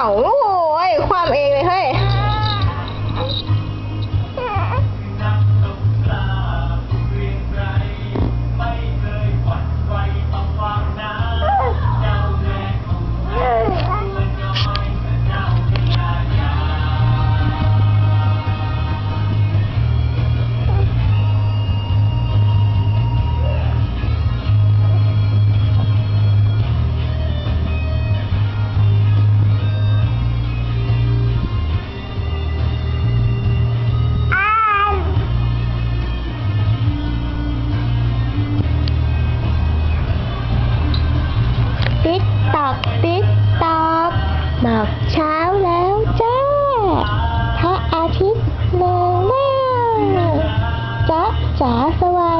now. เช้าแล้วจ้าพระอาทิตย์มาแล้วจ๊ะจ๋าสวัส